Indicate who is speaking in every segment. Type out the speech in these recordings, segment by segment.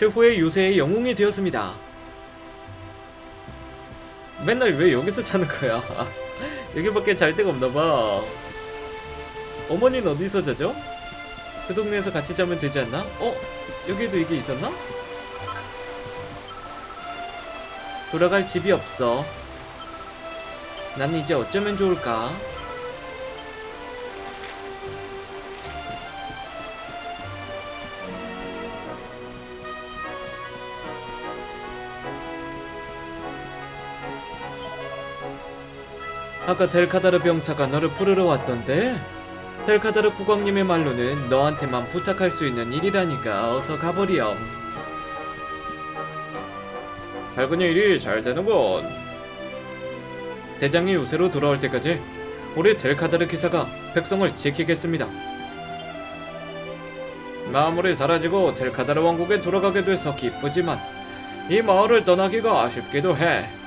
Speaker 1: 최후의 요새의 영웅이 되었습니다. 맨날 왜 여기서 자는 거야? 여기밖에 잘 데가 없나 봐. 어머니는 어디서 자죠? 그 동네에서 같이 자면 되지 않나? 어? 여기에도 이게 있었나? 돌아갈 집이 없어. 난 이제 어쩌면 좋을까? 아까 델카다르 병사가 너를 부르러 왔던데? 델카다르 국왕님의 말로는 너한테만 부탁할 수 있는 일이라니까 어서 가버렴. 발군의 일이 잘 되는군. 대장이 요새로 돌아올 때까지 우리 델카다르 기사가 백성을 지키겠습니다. 마물이 사라지고 델카다르 왕국에 돌아가게 돼서 기쁘지만 이 마을을 떠나기가 아쉽기도 해.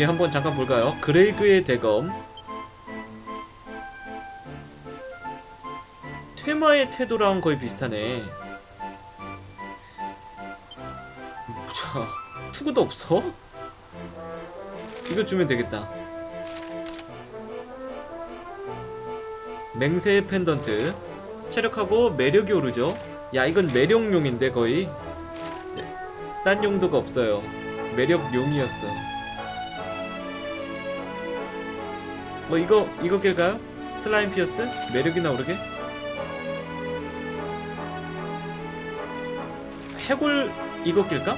Speaker 1: 예, 한번 잠깐 볼까요? 그레이그의 대검. 퇴마의 태도랑 거의 비슷하네. 자, 투구도 없어? 이거 주면 되겠다. 맹세의 펜던트. 체력하고 매력이 오르죠? 야, 이건 매력용인데 거의. 네, 딴 용도가 없어요. 매력용이었어. 뭐 이거 이거 낄까요? 슬라임 피어스? 매력이나 오르게? 해골 이거 낄까?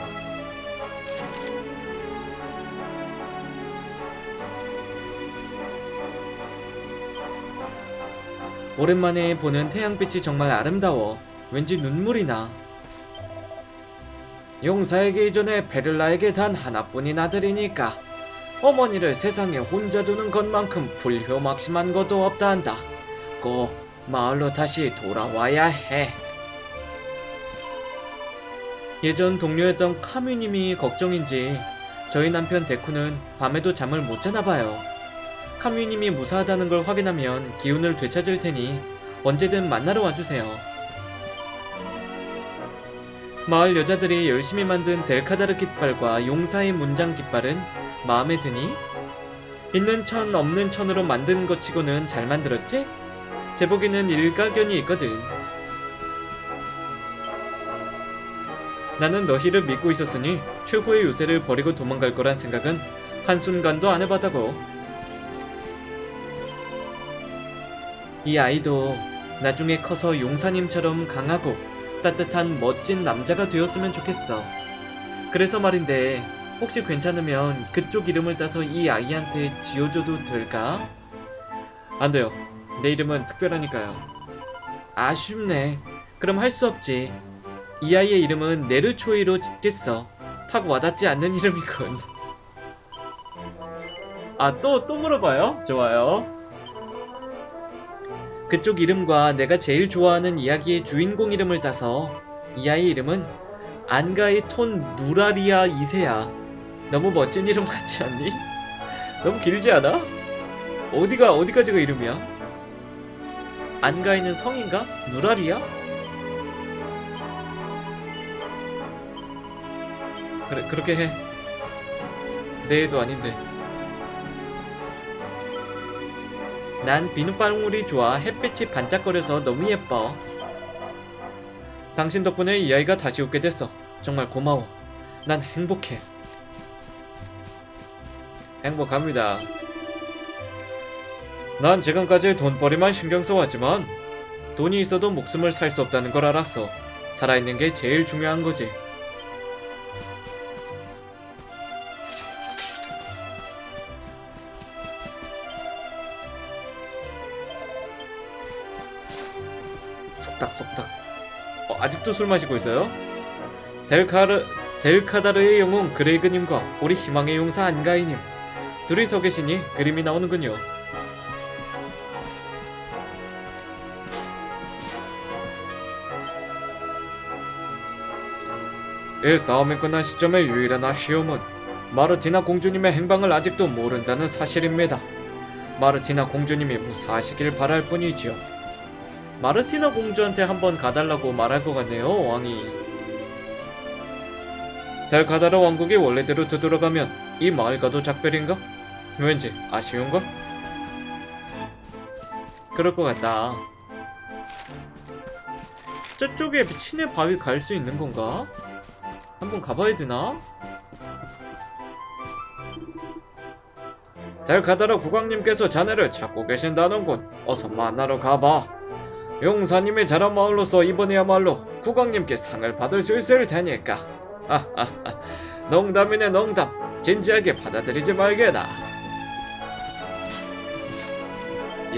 Speaker 1: 오랜만에 보는 태양빛이 정말 아름다워. 왠지 눈물이 나. 용사에게 이전에 베를라에게 단 하나뿐인 아들이니까 어머니를 세상에 혼자 두는 것만큼 불효막심한 것도 없다 한다. 꼭 마을로 다시 돌아와야 해. 예전 동료였던 카뮤님이 걱정인지 저희 남편 데쿠는 밤에도 잠을 못 자나 봐요. 카뮤님이 무사하다는 걸 확인하면 기운을 되찾을 테니 언제든 만나러 와주세요. 마을 여자들이 열심히 만든 델카다르 깃발과 용사의 문장 깃발은 마음에 드니? 있는 천 없는 천으로 만든 것 치고는 잘 만들었지? 제복에는 일가견이 있거든. 나는 너희를 믿고 있었으니 최후의 요새를 버리고 도망갈 거란 생각은 한순간도 안 해봤다고. 이 아이도 나중에 커서 용사님처럼 강하고 따뜻한 멋진 남자가 되었으면 좋겠어. 그래서 말인데 혹시 괜찮으면 그쪽 이름을 따서 이 아이한테 지어줘도 될까? 안 돼요. 내 이름은 특별하니까요. 아쉽네. 그럼 할 수 없지. 이 아이의 이름은 네르초이로 짓겠어. 탁 와닿지 않는 이름이군. 아, 또, 또 물어봐요? 좋아요. 그쪽 이름과 내가 제일 좋아하는 이야기의 주인공 이름을 따서 이 아이 이름은 안가의 톤 누라리아 2세야. 너무 멋진 이름 같지 않니? 너무 길지 않아? 어디가 어디까지가 이름이야? 안가이는 성인가? 누라리야? 그래 그렇게 해. 내 애도 아닌데. 난 비눗방울이 좋아 햇빛이 반짝거려서 너무 예뻐. 당신 덕분에 이 아이가 다시 웃게 됐어. 정말 고마워. 난 행복해. 행복합니다. 난 지금까지 돈벌이만 신경 써왔지만 돈이 있어도 목숨을 살 수 없다는 걸 알았어. 살아있는 게 제일 중요한 거지. 속닥속닥. 어, 아직도 술 마시고 있어요? 델카르 델카다르의 영웅 그레이그님과 우리 희망의 용사 안가이님 둘이 서 계시니 그림이 나오는군요. 이 싸움이 끝난 시점의 유일한 아쉬움은 마르티나 공주님의 행방을 아직도 모른다는 사실입니다. 마르티나 공주님이 무사하시길 바랄 뿐이지요. 마르티나 공주한테 한번 가달라고 말할 것 같네요, 왕이. 델카다라 왕국이 원래대로 되돌아가면 이 마을과도 작별인가? 왠지 아쉬운걸? 그럴 것 같다. 저쪽에 신의 바위 갈 수 있는 건가? 한번 가봐야 되나? 델카다라 국왕님께서 자네를 찾고 계신다는군. 어서 만나러 가봐. 용사님의 자란 마을로서 이번에야말로 국왕님께 상을 받을 수 있을 테니까. 하하하. 농담이네 농담. 진지하게 받아들이지 말게나.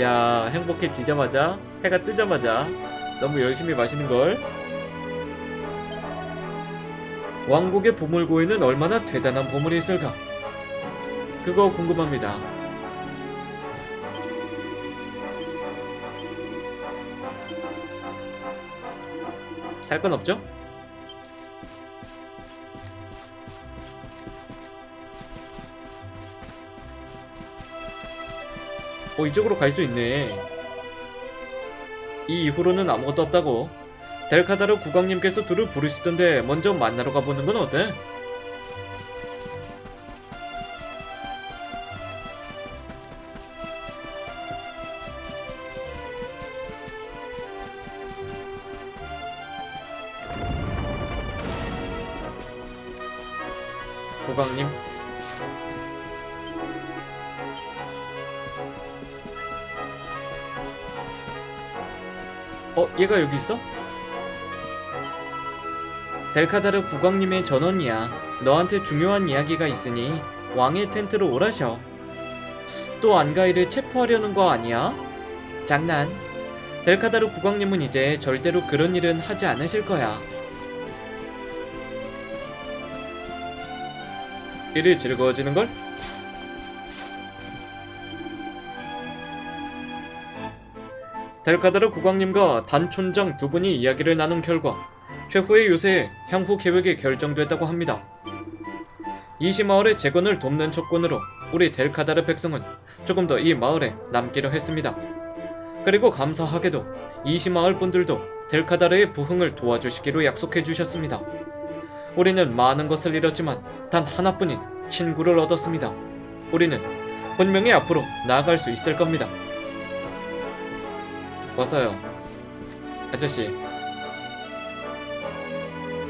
Speaker 1: 야 행복해지자마자 해가 뜨자마자 너무 열심히 마시는 걸. 왕국의 보물고에는 얼마나 대단한 보물이 있을까? 그거 궁금합니다. 살 건 없죠? 어 이쪽으로 갈 수 있네. 이 이후로는 아무것도 없다고. 델카다르 국왕님께서 둘을 부르시던데 먼저 만나러 가보는 건 어때? 여기 있어? 델카다르 국왕님의 전원이야 너한테 중요한 이야기가 있으니 왕의 텐트로 오라셔 또 안가이를 체포하려는 거 아니야? 장난 델카다르 국왕님은 이제 절대로 그런 일은 하지 않으실 거야 일이 즐거워지는걸? 델카다르 국왕님과 단촌장 두 분이 이야기를 나눈 결과 최후의 요새 향후 계획이 결정됐다고 합니다. 이시 마을의 재건을 돕는 조건으로 우리 델카다르 백성은 조금 더 이 마을에 남기로 했습니다. 그리고 감사하게도 이시 마을 분들도 델카다르의 부흥을 도와주시기로 약속해 주셨습니다. 우리는 많은 것을 잃었지만 단 하나뿐인 친구를 얻었습니다. 우리는 분명히 앞으로 나아갈 수 있을 겁니다. 와서요. 아저씨,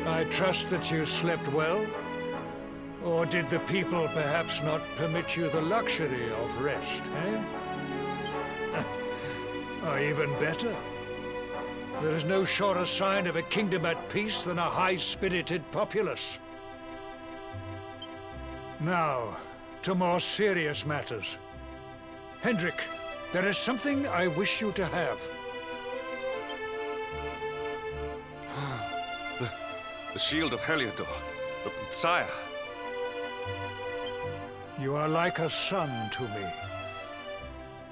Speaker 2: I trust that you slept well? Or did the people perhaps not permit you the luxury of rest, eh? or even better, there is no surer sign of a kingdom at peace than a high spirited populace. Now, to more serious matters. Hendrik, there is something I wish you to have.
Speaker 3: Ah, the shield of Heliodor. the sire,
Speaker 2: You are like a son to me.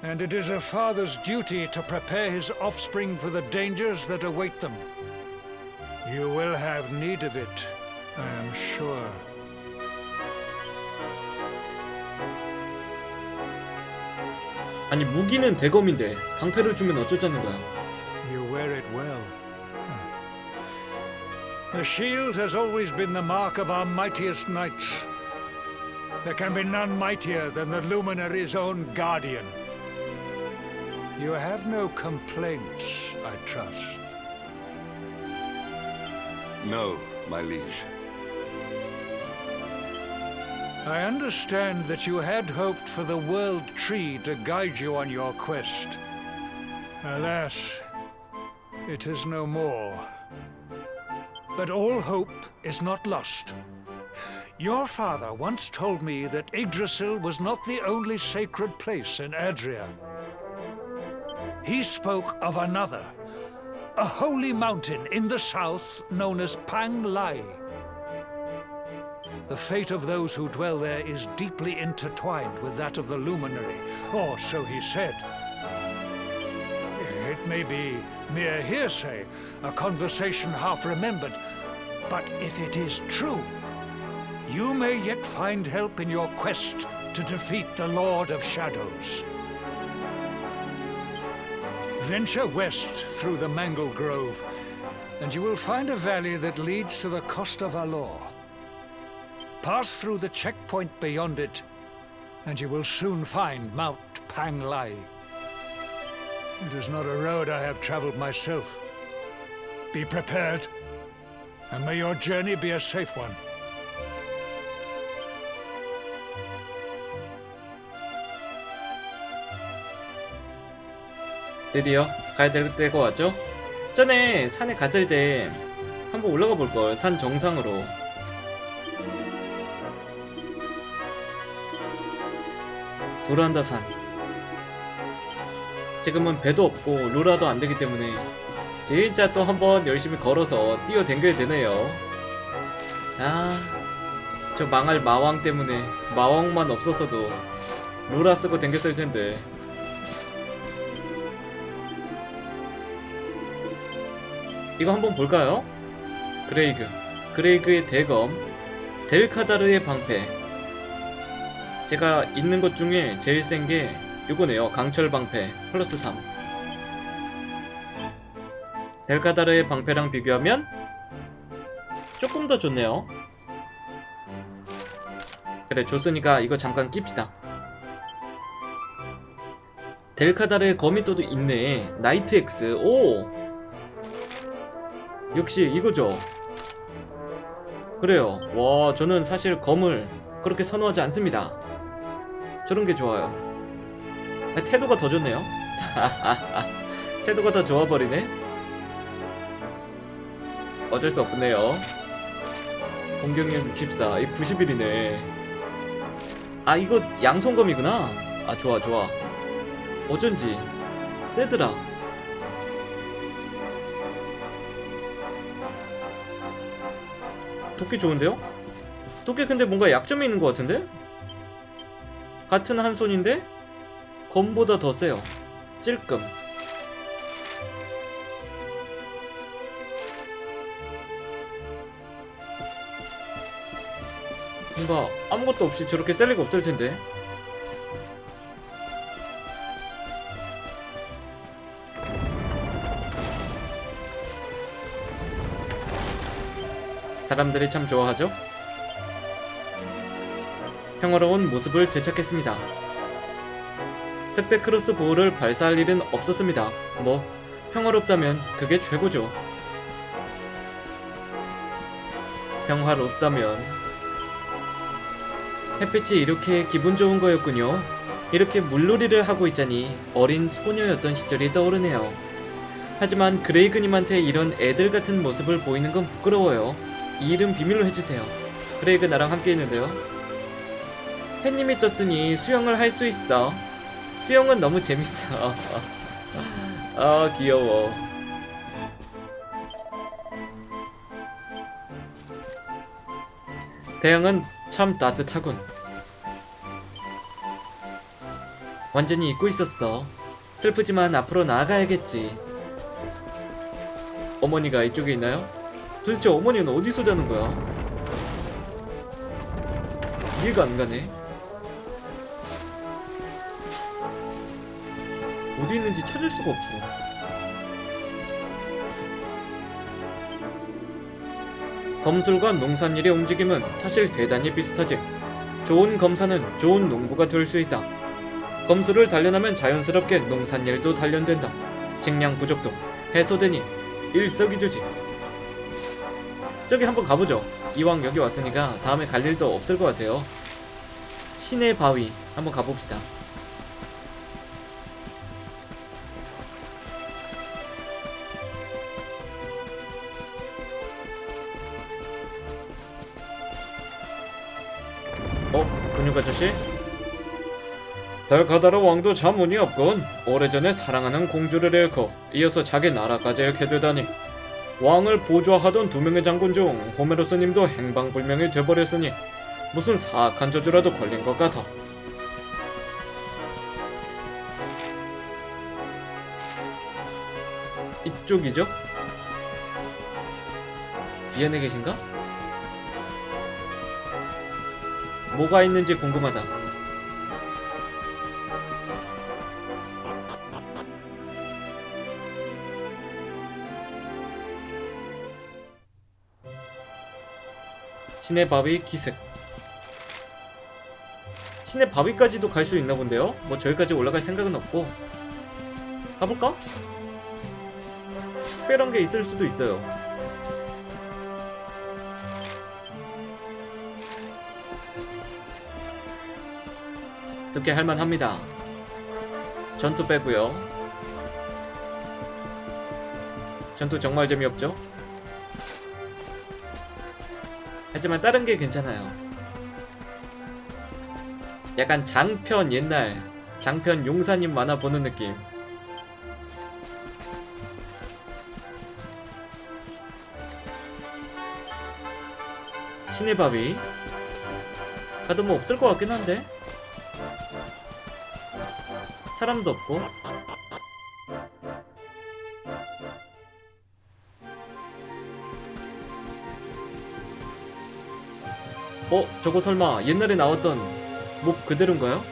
Speaker 2: And it is a father's duty to prepare his offspring for the dangers that await them. You will have need of it, I am sure.
Speaker 1: 아니 무기는 대검인데 방패를 주면 어쩌자는 거야?
Speaker 2: You wear it well. The shield has always been the mark of our mightiest knights. There can be none mightier than the Luminary's own guardian. You have no complaints, I trust.
Speaker 3: no, my liege.
Speaker 2: I understand that you had hoped for the World Tree to guide you on your quest. Alas, it is no more. But all hope is not lost. Your father once told me that Yggdrasil was not the only sacred place in Adria. He spoke of another, a holy mountain in the south known as Pang Lai. The fate of those who dwell there is deeply intertwined with that of the luminary, or so he said. It may be mere hearsay, a conversation half remembered, but if it is true, you may yet find help in your quest to defeat the Lord of Shadows. Venture west through the Mangle Grove, and you will find a valley that leads to the coast of Alor. Pass through the checkpoint beyond it, and you will soon find Mount Panglai. It is not a road I have traveled myself. Be prepared, and may your journey be a safe one.
Speaker 1: 드디어 가야 될 때가 왔죠? 전에 산에 갔을 때 한번 올라가 볼걸 산 정상으로 두란다 산. 지금은 배도 없고 로라도 안 되기 때문에 진짜 또 한번 열심히 걸어서 뛰어댕겨야 되네요. 아저 망할 마왕 때문에 마왕만 없었어도 로라 쓰고 댕겼을 텐데. 이거 한번 볼까요? 그레이그. 그레이그의 대검 델카다르의 방패 제가 있는 것 중에 제일 센 게 이거네요. 강철 방패 플러스 3 델카다르의 방패랑 비교하면 조금 더 좋네요. 그래 좋으니까 이거 잠깐 낍시다. 델카다르의 또 있네. 나이트 X. 오! 역시 이거죠. 그래요. 와, 저는 사실 검을 그렇게 선호하지 않습니다. 저런 게 좋아요. 아, 태도가 더 좋네요. 태도가 더 좋아버리네. 어쩔 수 없네요. 공격력 64, 이 91이네. 아, 이거 양손검이구나. 아, 좋아, 좋아. 어쩐지. 세드라. 도끼 좋은데요? 도끼 근데 뭔가 약점이 있는 것 같은데? 같은 한 손인데 검보다 더 세요. 찔끔. 뭔가 아무것도 없이 저렇게 셀 리가 없을 텐데. 사람들이 참 좋아하죠? 평화로운 모습을 되찾겠습니다. 특대 크로스 보호를 발사할 일은 없었습니다. 뭐, 평화롭다면 그게 최고죠. 평화롭다면. 햇빛이 이렇게 기분 좋은 거였군요. 이렇게 물놀이를 하고 있자니 어린 소녀였던 시절이 떠오르네요. 하지만 그레이그님한테 이런 애들 같은 모습을 보이는 건 부끄러워요. 이 이름 비밀로 해주세요. 그레이그 나랑 함께 있는데요. 햇님이 떴으니 수영을 할 수 있어. 수영은 너무 재밌어. 아 귀여워. 태양은 참 따뜻하군. 완전히 잊고 있었어. 슬프지만 앞으로 나아가야겠지. 어머니가 이쪽에 있나요? 도대체 어머니는 어디서 자는 거야? 이해가 안 가네. 어디 있는지 찾을 수가 없어. 검술과 농산일의 움직임은 사실 대단히 비슷하지. 좋은 검사는 좋은 농부가 될 수 있다. 검술을 단련하면 자연스럽게 농산일도 단련된다. 식량 부족도 해소되니 일석이조지. 저기 한번 가보죠. 이왕 여기 왔으니까 다음에 갈 일도 없을 것 같아요. 신의 바위 한번 가봅시다. 어? 근육 아저씨? 달카다르 왕도 참 운이 없군. 오래전에 사랑하는 공주를 잃고 이어서 자기 나라까지 잃게 되다니. 왕을 보좌하던 두 명의 장군 중 호메로스님도 행방불명이 돼버렸으니 무슨 사악한 저주라도 걸린 것 같아. 이쪽이죠? 이 안에 계신가? 뭐가 있는지 궁금하다 신의 바위 기슭 신의 바위까지도 갈 수 있나 본데요? 뭐 저기까지 올라갈 생각은 없고 가볼까? 특별한 게 있을 수도 있어요 어떻게 할만합니다 전투 빼고요 전투 정말 재미없죠? 하지만 다른 게 괜찮아요. 약간 장편 옛날 장편 용사님 만화 보는 느낌. 신의 바위 가도 뭐 없을 것 같긴 한데 사람도 없고 어? 저거 설마 옛날에 나왔던 몹 그대로인가요?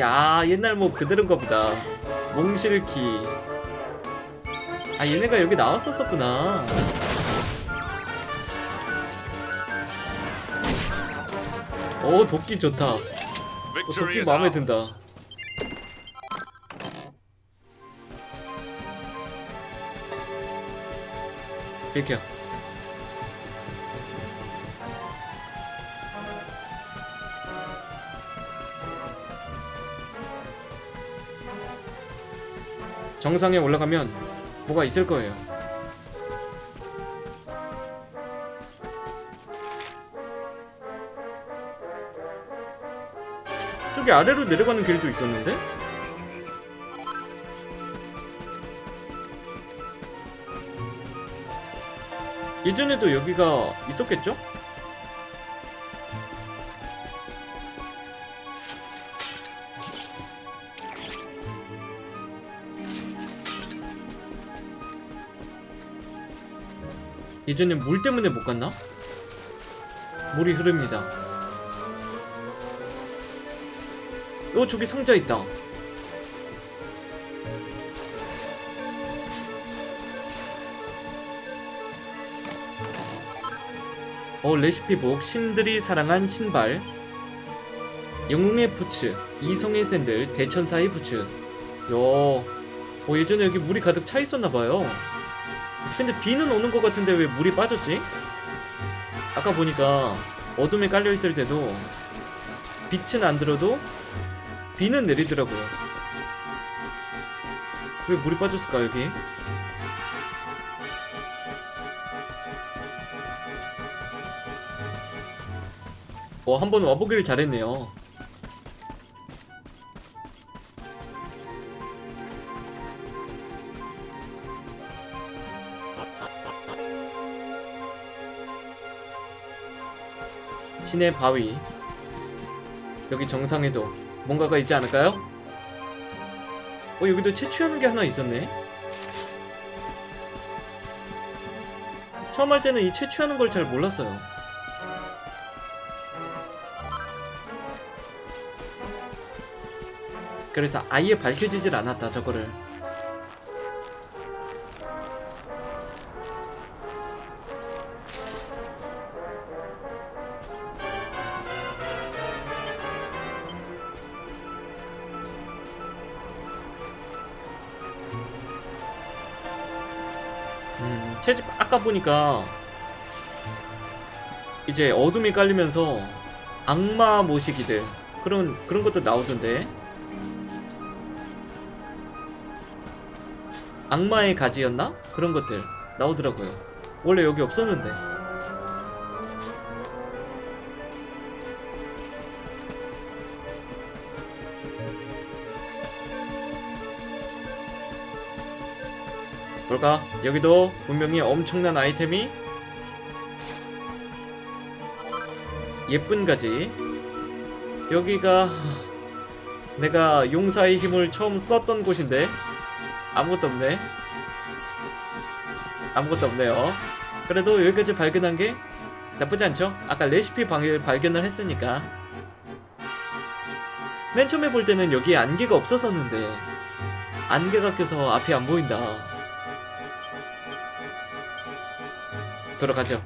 Speaker 1: 야 옛날 몹 그대로인가 보다 몽실키 아 얘네가 여기 나왔었었구나 오 도끼 좋다 어, 도끼 마음에. 든다 비켜 정상에 올라가면 뭐가 있을 거예요. 저기 아래로 내려가는 길도 있었는데? 예전에도 여기가 있었겠죠? 예전에 물 때문에 못 갔나? 물이 흐릅니다. 어, 저기 상자 있다. 어, 레시피북 신들이 사랑한 신발 영웅의 부츠 이성의 샌들 대천사의 부츠 요 어, 예전에 여기 물이 가득 차 있었나봐요 근데 비는 오는 것 같은데 왜 물이 빠졌지? 아까 보니까 어둠에 깔려 있을 때도 빛은 안 들어도 비는 내리더라고요. 왜 물이 빠졌을까 여기? 어, 한번 와보기를 잘했네요. 신의 바위. 여기 정상에도 뭔가가 있지 않을까요? 어, 여기도 채취하는 게 하나 있었네. 처음 할 때는 이 채취하는 걸 잘 몰랐어요. 그래서 아예 밝혀지질 않았다, 저거를. 채집 아까 보니까 이제 어둠이 깔리면서 악마 모시기들 그런 그런 것도 나오던데 악마의 가지였나 그런 것들 나오더라고요. 원래 여기 없었는데. 뭘까? 여기도 분명히 엄청난 아이템이 예쁜 가지 여기가 내가 용사의 힘을 처음 썼던 곳인데 아무것도 없네 아무것도 없네요 그래도 여기까지 발견한 게 나쁘지 않죠? 아까 레시피 방, 발견을 했으니까 맨 처음에 볼 때는 여기에 안개가 없었었는데 안개가 껴서 앞이 안 보인다. 들어가죠.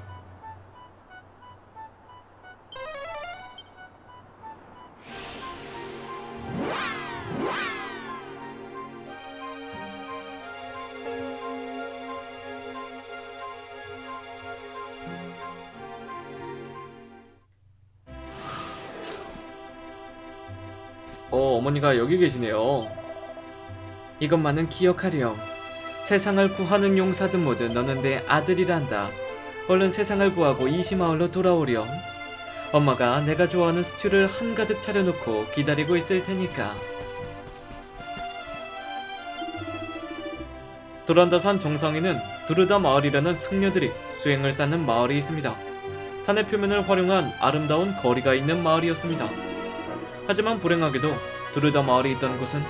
Speaker 1: 어, 어머니가 여기 계시네요. 이것만은 기억하렴. 세상을 구하는 용사들 모두 너는 내 아들이란다. 얼른 세상을 구하고 이시마을로 돌아오렴. 엄마가 내가 좋아하는 스튜를 한가득 차려놓고 기다리고 있을 테니까. 도란다산 정상에는 두르다 마을이라는 승려들이 수행을 쌓는 마을이 있습니다. 산의 표면을 활용한 아름다운 거리가 있는 마을이었습니다. 하지만 불행하게도 두르다 마을이 있던 곳은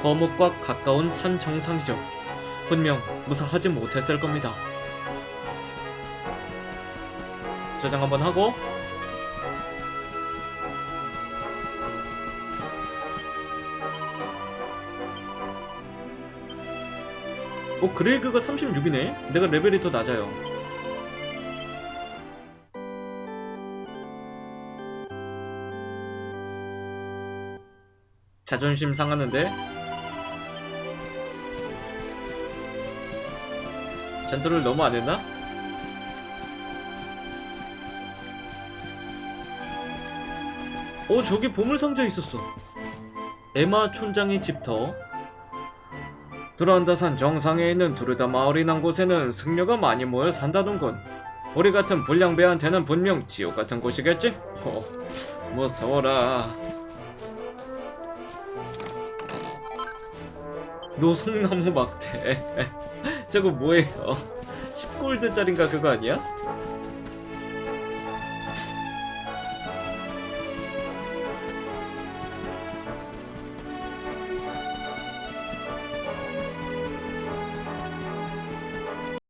Speaker 1: 거뭇과 가까운 산 정상이죠. 분명 무사하지 못했을 겁니다. 저장 한번 하고 어 그레이그가 36이네? 내가 레벨이 더 낮아요. 자존심 상하는데? 전투를 너무 안 했나? 어 저기 보물상자 있었어 에마 촌장의 집터 두란다산 정상에 있는 두르다 마을이 난 곳에는 승려가 많이 모여 산다던건 우리 같은 불량배한테는 분명 지옥 같은 곳이겠지? 호, 무서워라 노송나무 막대 저거 뭐예요? 10골드짜린가 그거 아니야?